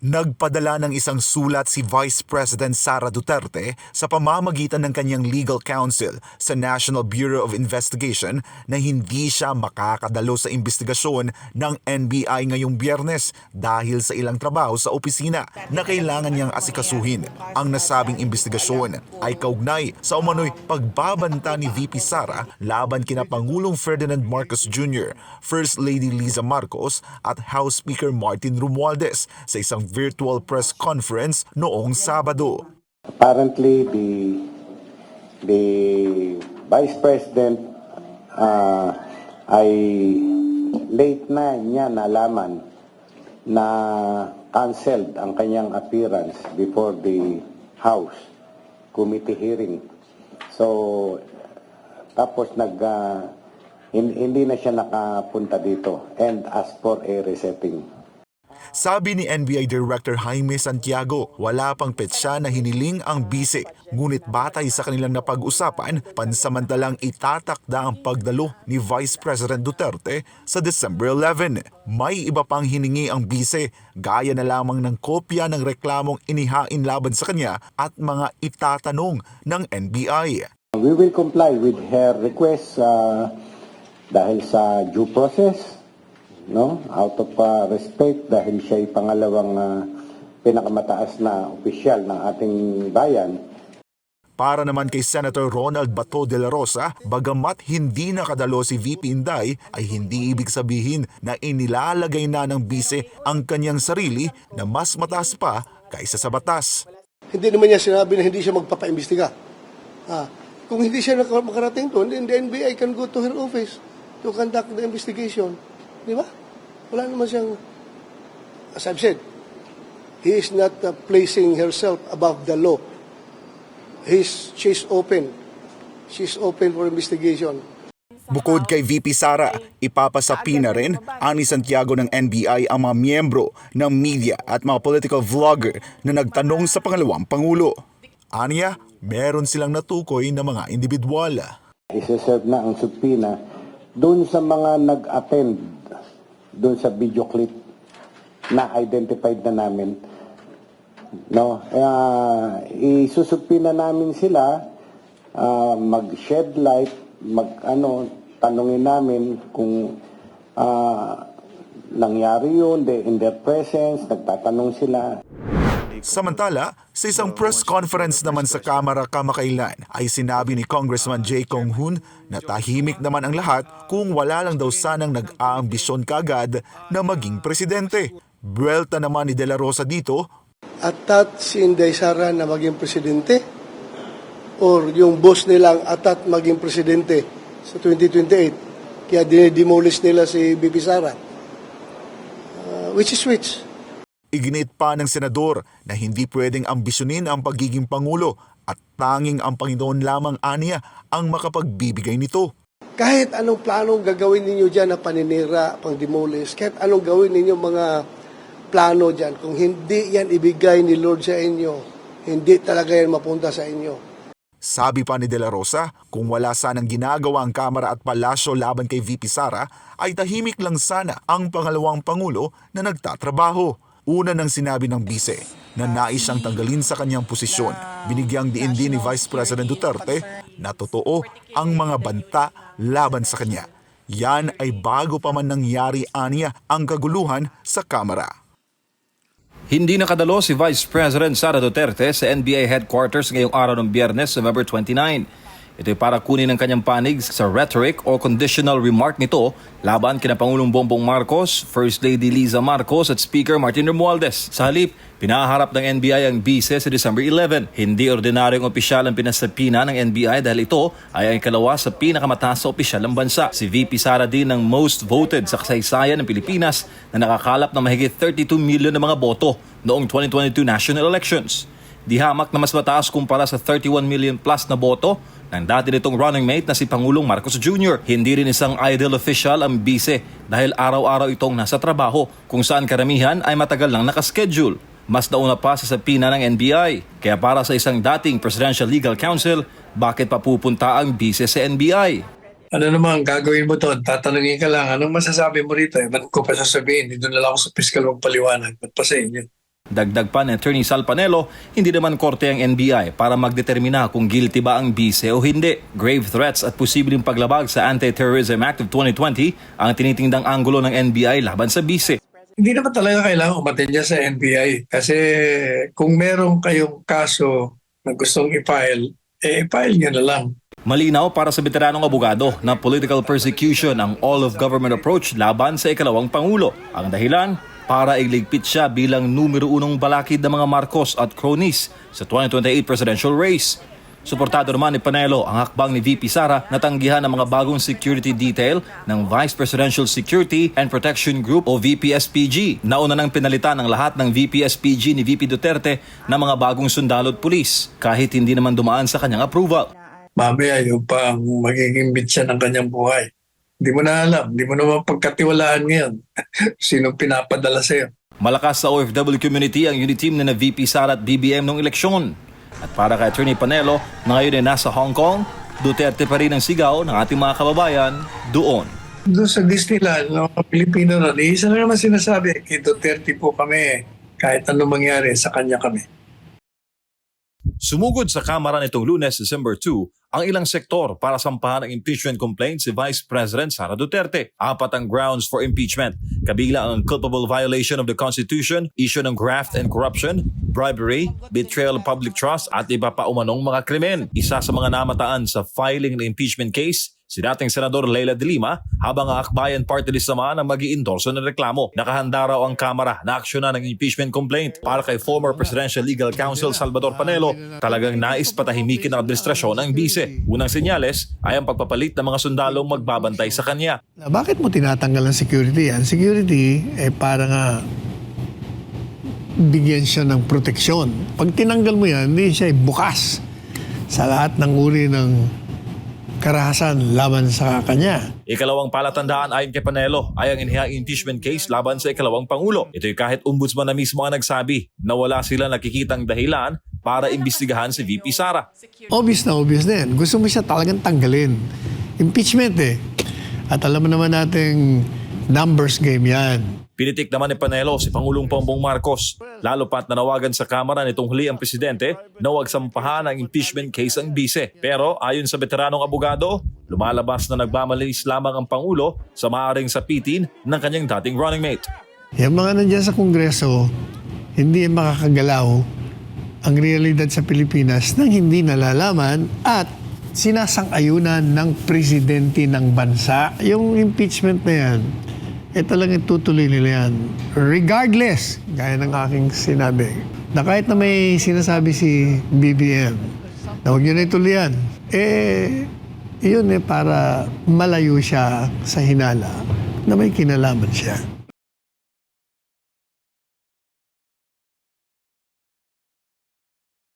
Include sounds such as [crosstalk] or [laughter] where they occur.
Nagpadala ng isang sulat si Vice President Sara Duterte sa pamamagitan ng kanyang legal counsel sa National Bureau of Investigation na hindi siya makakadalo sa investigasyon ng NBI ngayong biyernes dahil sa ilang trabaho sa opisina na kailangan niyang asikasuhin. Ang nasabing investigasyon ay kaugnay sa umano'y pagbabanta ni VP Sara laban kina Pangulong Ferdinand Marcos Jr., First Lady Liza Marcos at House Speaker Martin Romualdez sa isang virtual press conference noong Sabado. Apparently, the the vice president uh, ay late na niya nalaman na canceled ang kanyang appearance before the House committee hearing. So, tapos nag uh, hin- hindi na siya nakapunta dito and asked for a resetting. Sabi ni NBI Director Jaime Santiago, wala pang petsa na hiniling ang bise. Ngunit batay sa kanilang napag-usapan, pansamantalang itatakda ang pagdalo ni Vice President Duterte sa December 11. May iba pang hiningi ang bise, gaya na lamang ng kopya ng reklamong inihain laban sa kanya at mga itatanong ng NBI. We will comply with her request uh, dahil sa due process, no? Out of uh, respect dahil siya ay pangalawang uh, pinakamataas na opisyal ng ating bayan. Para naman kay Senator Ronald Bato de la Rosa, bagamat hindi nakadalo si VP Inday, ay hindi ibig sabihin na inilalagay na ng bise ang kanyang sarili na mas mataas pa kaysa sa batas. Hindi naman niya sinabi na hindi siya magpapaimbestiga. Ah, kung hindi siya makarating doon, then the NBI can go to her office to conduct the investigation. Di ba? Wala naman siyang, as I've said, he is not uh, placing herself above the law. He's, she's open. She's open for investigation. Bukod kay VP Sara, ipapasapi na rin ani Santiago ng NBI ang mga miyembro ng media at mga political vlogger na nagtanong sa pangalawang Pangulo. Aniya, meron silang natukoy na mga individual. Isa-serve na ang subpoena doon sa mga nag-attend doon sa video clip na identified na namin. No, uh, isusubpina namin sila ah, mag-shed light, mag ano, tanungin namin kung ah, nangyari yun, they, in their presence, nagtatanong sila. Samantala, sa isang press conference naman sa Kamara kamakailan ay sinabi ni Congressman Jay Kong Hoon na tahimik naman ang lahat kung wala lang daw sanang nag-aambisyon kagad na maging presidente. Buwelta naman ni De La Rosa dito, Atat si Inday Sara na maging presidente? Or yung boss nilang atat maging presidente sa 2028? Kaya dinidemolish nila si BP Sara. Uh, which is which? Iginit pa ng senador na hindi pwedeng ambisyonin ang pagiging pangulo at tanging ang Panginoon lamang aniya ang makapagbibigay nito. Kahit anong planong gagawin ninyo dyan na paninira, pang demolish, kahit anong gawin ninyo mga plano dyan, kung hindi yan ibigay ni Lord sa inyo, hindi talaga yan mapunta sa inyo. Sabi pa ni De La Rosa, kung wala sanang ginagawa ang Kamara at Palasyo laban kay VP Sara, ay tahimik lang sana ang pangalawang Pangulo na nagtatrabaho. Una nang sinabi ng bise na nais siyang tanggalin sa kanyang posisyon. Binigyang diin din ni Vice President Duterte na totoo ang mga banta laban sa kanya. Yan ay bago pa man nangyari aniya ang kaguluhan sa Kamara. Hindi nakadalo si Vice President Sara Duterte sa NBA headquarters ngayong araw ng biyernes, November 29. Ito'y para kunin ang kanyang panig sa rhetoric o conditional remark nito laban kina Pangulong Bongbong Marcos, First Lady Liza Marcos at Speaker Martin Romualdez. Sa halip, pinaharap ng NBI ang bise sa December 11. Hindi ordinaryong opisyal ang pinasapina ng NBI dahil ito ay ang ikalawa sa pinakamataas sa opisyal ng bansa. Si VP Sara din ng most voted sa kasaysayan ng Pilipinas na nakakalap ng mahigit 32 million na mga boto noong 2022 national elections. Di hamak na mas mataas kumpara sa 31 million plus na boto ng dati nitong running mate na si Pangulong Marcos Jr. Hindi rin isang idol official ang bise dahil araw-araw itong nasa trabaho kung saan karamihan ay matagal lang nakaschedule. Mas nauna pa sa sapina ng NBI. Kaya para sa isang dating Presidential Legal Counsel, bakit pa pupunta ang bise sa NBI? ano naman gagawin mo doon? Tatanungin ka lang, anong masasabi mo rito? Eh, ba't ko pa sasabihin? Dito na lang ako sa fiscal magpaliwanag. Ba't pa sa inyo? Dagdag pa ni Attorney Sal Panelo, hindi naman korte ang NBI para magdetermina kung guilty ba ang bise o hindi. Grave threats at posibleng paglabag sa Anti-Terrorism Act of 2020 ang tinitingdang anggulo ng NBI laban sa bise. Hindi naman talaga kailangan umatin sa NBI. Kasi kung meron kayong kaso na gustong i-file, eh i-file niyo na lang. Malinaw para sa veteranong abogado na political persecution ang all-of-government approach laban sa ikalawang Pangulo. Ang dahilan, para iligpit siya bilang numero unong balakid ng mga Marcos at cronies sa 2028 presidential race. Suportado naman ni Panelo ang hakbang ni VP Sara na tanggihan ang mga bagong security detail ng Vice Presidential Security and Protection Group o VPSPG. Nauna nang pinalitan ang lahat ng VPSPG ni VP Duterte ng mga bagong sundalo at pulis kahit hindi naman dumaan sa kanyang approval. Mamaya yung pang magiging bitsa ng kanyang buhay. Hindi mo na alam, hindi mo na mapagkatiwalaan ngayon. [laughs] Sinong pinapadala sa'yo. Malakas sa OFW community ang unity team na na VP Sara at BBM nung eleksyon. At para kay Attorney Panelo na ngayon ay nasa Hong Kong, Duterte pa rin ang sigaw ng ating mga kababayan doon. Doon sa Disneyland, ng mga Pilipino ron, eh, isa na naman sinasabi, kay Duterte po kami, kahit ano mangyari, sa kanya kami. Sumugod sa Kamara nitong lunes, December 2, ang ilang sektor para sampahan ng impeachment complaint si Vice President Sara Duterte. Apat ang grounds for impeachment. Kabila ang culpable violation of the Constitution, issue ng graft and corruption, bribery, betrayal of public trust at iba pa umanong mga krimen. Isa sa mga namataan sa filing ng impeachment case, si dating Senador Leila de Lima habang ang Akbayan Party List naman ang mag endorso ng reklamo. Nakahanda raw ang Kamara na aksyonan ng impeachment complaint para kay former Presidential Legal Counsel Salvador Panelo. Talagang nais patahimikin ng administrasyon ang bise. Unang senyales ay ang pagpapalit ng mga sundalong magbabantay sa kanya. Bakit mo tinatanggal ang security yan? Security, eh para nga bigyan siya ng proteksyon. Pag tinanggal mo yan, hindi siya bukas sa lahat ng uri ng karahasan laban sa kanya. Ikalawang palatandaan ayon kay Panelo ay ang inihang impeachment case laban sa ikalawang Pangulo. Ito'y kahit ombudsman na mismo ang nagsabi na wala sila nakikitang dahilan para imbestigahan si VP Sara. Obvious na obvious na yan. Gusto mo siya talagang tanggalin. Impeachment eh. At alam naman nating numbers game yan. Pinitik naman ni Panelo si Pangulong Bongbong Marcos, lalo pat nanawagan sa Kamara nitong huli ang presidente na huwag sampahan ang impeachment case ang bise. Pero ayon sa veteranong abogado, lumalabas na nagmamalis lamang ang Pangulo sa maaaring sapitin ng kanyang dating running mate. Yung mga nandyan sa Kongreso, hindi makakagalaw ang realidad sa Pilipinas nang hindi nalalaman at sinasang-ayunan ng presidente ng bansa. Yung impeachment na yan, eh talagang tutuloy nila yan. Regardless, gaya ng aking sinabi, na kahit na may sinasabi si BBM, na huwag nyo na ituloy yan, eh, yun eh para malayo siya sa hinala na may kinalaman siya.